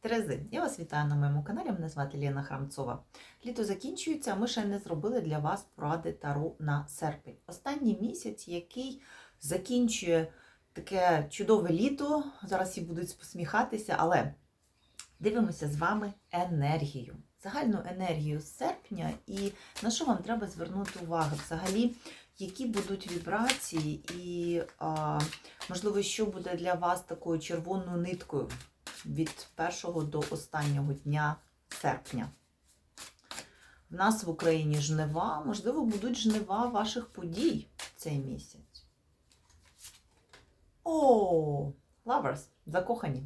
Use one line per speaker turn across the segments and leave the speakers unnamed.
Терези, я вас вітаю на моєму каналі. Мене звати Лена Храмцова. Літо закінчується, ми ще не зробили для вас поради Таро на серпень. Останній місяць, який закінчує таке чудове літо. Зараз всі будуть посміхатися, але дивимося з вами енергію. Загальну енергію з серпня і на що вам треба звернути увагу? Взагалі, які будуть вібрації, і, а, можливо, що буде для вас такою червоною ниткою від першого до останнього дня серпня. В нас в Україні жнива, можливо, будуть жнива ваших подій цей місяць. О, лаверс, закохані.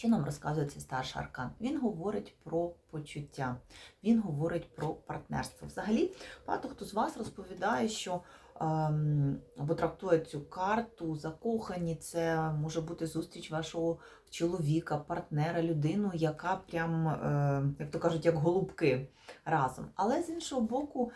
Що нам розказує цей старший аркан? Він говорить про почуття, він говорить про партнерство. Взагалі, багато хто з вас розповідає, що ем, або трактує цю карту, закохані, це може бути зустріч вашого чоловіка, партнера, людину, яка прям, е, як то кажуть, як голубки разом. Але з іншого боку, ем,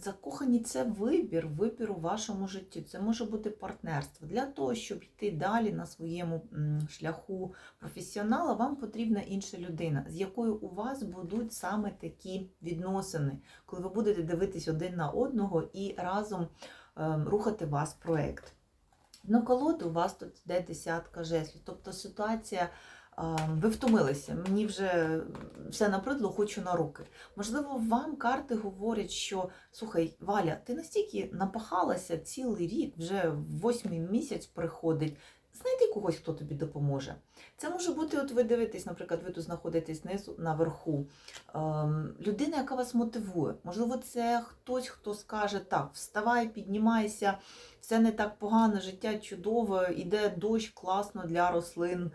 закохані це вибір, вибір у вашому житті. Це може бути партнерство. Для того, щоб йти далі на своєму шляху професіонала, вам потрібна інша людина, з якою у вас будуть саме такі відносини, коли ви будете дивитись один на одного і разом ем, рухати вас проект. На колоду у вас тут йде десятка жезлів. Тобто ситуація, ем, ви втомилися, мені вже все набридло, хочу на руки. Можливо, вам карти говорять, що слухай, Валя, ти настільки напахалася цілий рік, вже восьмий місяць приходить. Знайди когось, хто тобі допоможе. Це може бути, от ви дивитесь, наприклад, ви тут знаходитесь знизу наверху. Ем, людина, яка вас мотивує. Можливо, це хтось, хто скаже: так, вставай, піднімайся, все не так погано, життя чудове, іде дощ класно для рослин,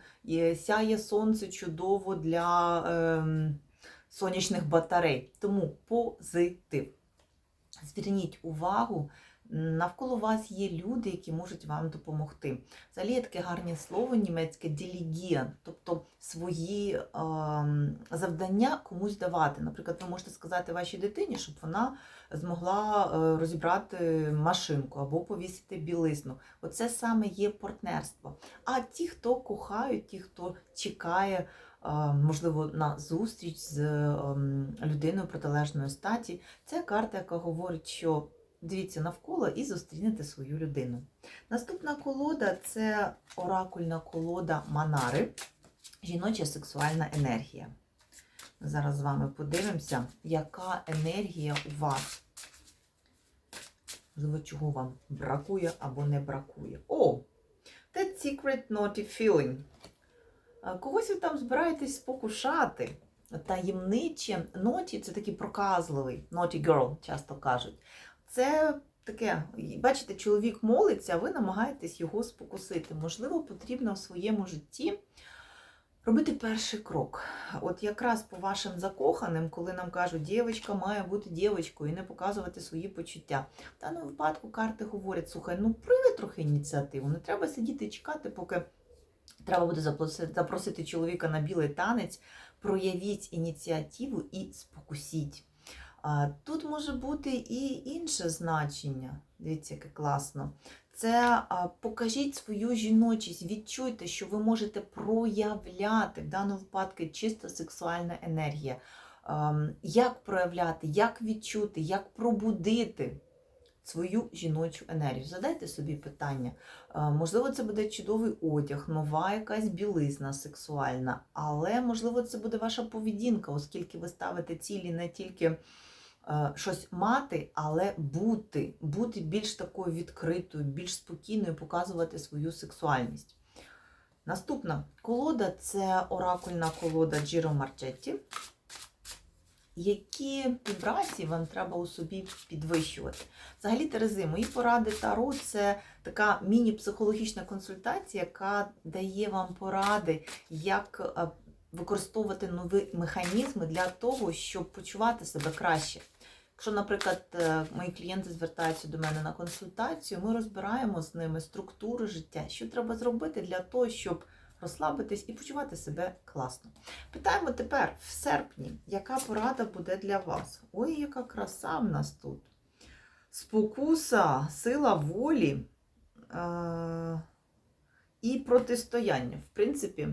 сяє сонце чудово для ем, сонячних батарей. Тому позитив. Зверніть увагу, навколо вас є люди, які можуть вам допомогти. Взагалі є таке гарне слово німецьке делегіан, тобто свої е, завдання комусь давати. Наприклад, ви можете сказати вашій дитині, щоб вона змогла е, розібрати машинку або повісити білизну. Оце саме є партнерство. А ті, хто кохають, ті, хто чекає. е, Можливо, на зустріч з ем, людиною протилежної статі. Це карта, яка говорить, що дивіться навколо і зустрінете свою людину. Наступна колода це оракульна колода Манари, жіноча сексуальна енергія. Зараз з вами подивимося, яка енергія у вас. Чого вам бракує або не бракує. О! That secret naughty feeling. Когось ви там збираєтесь спокушати. Таємниче ноті це такий проказливий, naughty girl, часто кажуть. Це таке, бачите, чоловік молиться, а ви намагаєтесь його спокусити. Можливо, потрібно в своєму житті робити перший крок. От якраз по вашим закоханим, коли нам кажуть, дівчинка має бути дівчинкою і не показувати свої почуття. В даному випадку карти говорять, слухай, ну прояви трохи ініціативу, не треба сидіти і чекати, поки треба буде запросити чоловіка на білий танець, проявіть ініціативу і спокусіть. А, Тут може бути і інше значення. Дивіться, яке класно. Це а, покажіть свою жіночість, відчуйте, що ви можете проявляти в даному випадку чисто сексуальна енергія. Ам, Як проявляти, як відчути, як пробудити свою жіночу енергію. Задайте собі питання. Можливо, це буде чудовий одяг, нова якась білизна сексуальна, але можливо, це буде ваша поведінка, оскільки ви ставите цілі не тільки е, щось мати, але бути, бути більш такою відкритою, більш спокійною, показувати свою сексуальність. Наступна колода це оракульна колода Джіро Марчетті. Які вібрації вам треба у собі підвищувати? Взагалі, Терези, мої поради Таро це така міні-психологічна консультація, яка дає вам поради, як е, використовувати нові механізми для того, щоб почувати себе краще. Якщо, наприклад, е, мої клієнти звертаються до мене на консультацію, ми розбираємо з ними структуру життя, що треба зробити для того, щоб розслабитись і почувати себе класно. Питаємо тепер, в серпні, яка порада буде для вас? Ой, яка краса в нас тут. Спокуса, сила волі е- і протистояння. В принципі,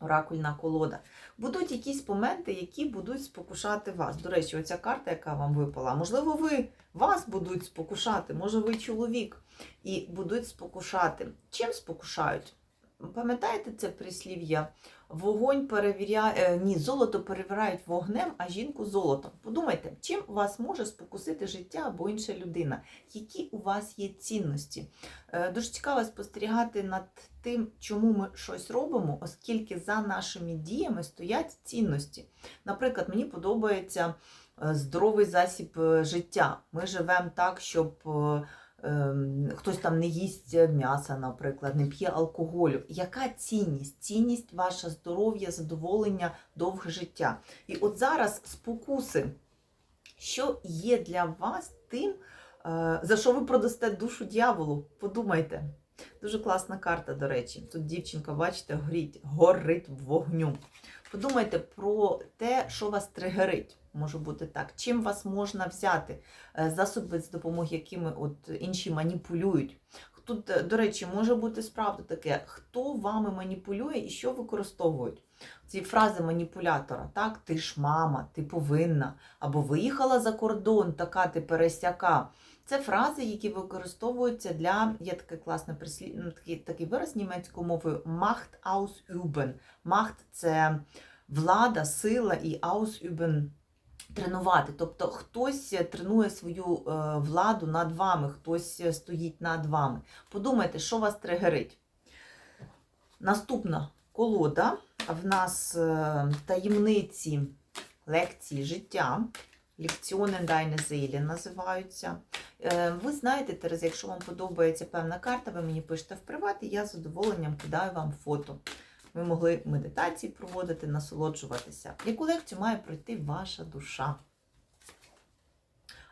оракульна колода. Будуть якісь моменти, які будуть спокушати вас. До речі, оця карта, яка вам випала, можливо, ви вас будуть спокушати, може, ви чоловік, і будуть спокушати. Чим спокушають? Пам'ятаєте це прислів'я? Вогонь перевіряє, е, ні, золото перевіряють вогнем, а жінку золотом. Подумайте, чим вас може спокусити життя або інша людина? Які у вас є цінності? Е, Дуже цікаво спостерігати над тим, чому ми щось робимо, оскільки за нашими діями стоять цінності. Наприклад, мені подобається е, здоровий засіб життя. Ми живемо так, щоб. Ем, Хтось там не їсть м'яса, наприклад, не п'є алкоголю. Яка цінність? Цінність ваше здоров'я, задоволення, довге життя. І от зараз спокуси, що є для вас тим, е, за що ви продасте душу дьяволу? Подумайте. Дуже класна карта, до речі. Тут дівчинка, бачите, горить, горить вогню. Подумайте про те, що вас тригерить. Може бути так. Чим вас можна взяти? Е, Засоби, з допомогою якими от інші маніпулюють. Тут, е, до речі, може бути справді таке, хто вами маніпулює і що використовують. Ці фрази маніпулятора, так, ти ж мама, ти повинна, або виїхала за кордон, така ти пересяка. Це фрази, які використовуються для, є таке класне прислід, ну, такий, такий вираз німецькою мовою Macht ausüben. Macht – це влада, сила і ausüben – тренувати. Тобто хтось тренує свою е, владу над вами, хтось стоїть над вами. Подумайте, що вас тригерить. Наступна колода. В нас е, таємниці лекції життя. Лекціони Deine Seele називаються. Е, Ви знаєте, Тереза, якщо вам подобається певна карта, ви мені пишете в приват, і я з задоволенням кидаю вам фото. Ви могли медитації проводити, насолоджуватися. Яку лекцію має пройти ваша душа?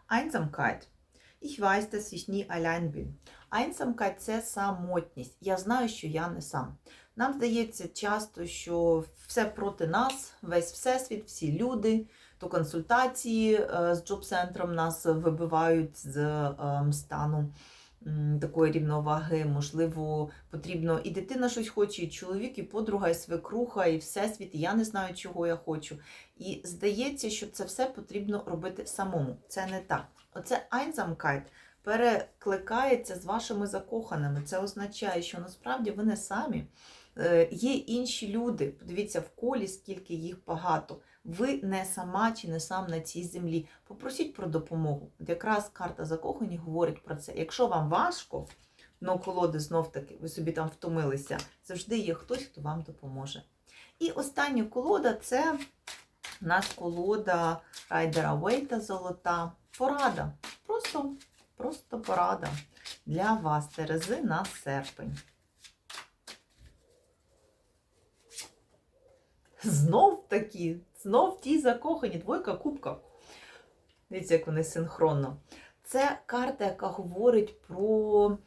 Einsamkeit. Ich weiß, dass ich nie allein bin. Einsamkeit – це самотність. Я знаю, що я не сам. Нам здається часто, що все проти нас, весь всесвіт, всі люди, то консультації е, з джоб-центром нас вибивають з е, стану такої рівноваги. Можливо, потрібно і дитина щось хоче, і чоловік, і подруга, і свекруха, і всесвіт, і я не знаю, чого я хочу. І здається, що це все потрібно робити самому. Це не так. Оце Einsamkeit перекликається з вашими закоханими. Це означає, що насправді ви не самі. Е, Є інші люди. Подивіться в колі, скільки їх багато. Ви не сама чи не сам на цій землі. Попросіть про допомогу. От якраз карта закохані говорить про це. Якщо вам важко, ну колоди знов таки, ви собі там втомилися, завжди є хтось, хто вам допоможе. І остання колода це у нас колода Райдера Вейта золота. Порада. Просто, просто порада для вас, Терези, на серпень. Знов такі, знов ті закохані, двойка кубка. Дивіться, як вони синхронно. Це карта, яка говорить про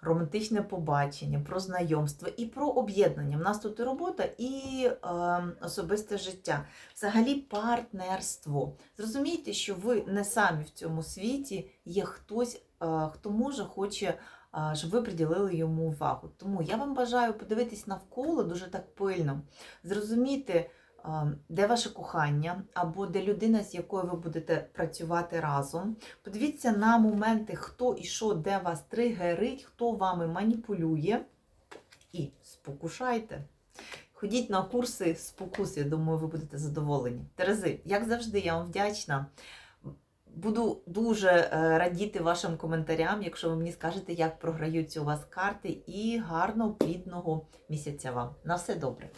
романтичне побачення, про знайомство і про об'єднання. У нас тут і робота, і е, особисте життя. Взагалі партнерство. Зрозумійте, що ви не самі в цьому світі, є хтось, е, хто може, хоче, е, щоб ви приділили йому увагу. Тому я вам бажаю подивитись навколо дуже так пильно, зрозуміти, де ваше кохання, або де людина, з якою ви будете працювати разом. Подивіться на моменти, хто і що, де вас тригерить, хто вами маніпулює. І спокушайте. Ходіть на курси спокус, я думаю, ви будете задоволені. Терези, як завжди, я вам вдячна. Буду дуже е, радіти вашим коментарям, якщо ви мені скажете, як програються у вас карти, і гарного, плідного місяця вам. На все добре!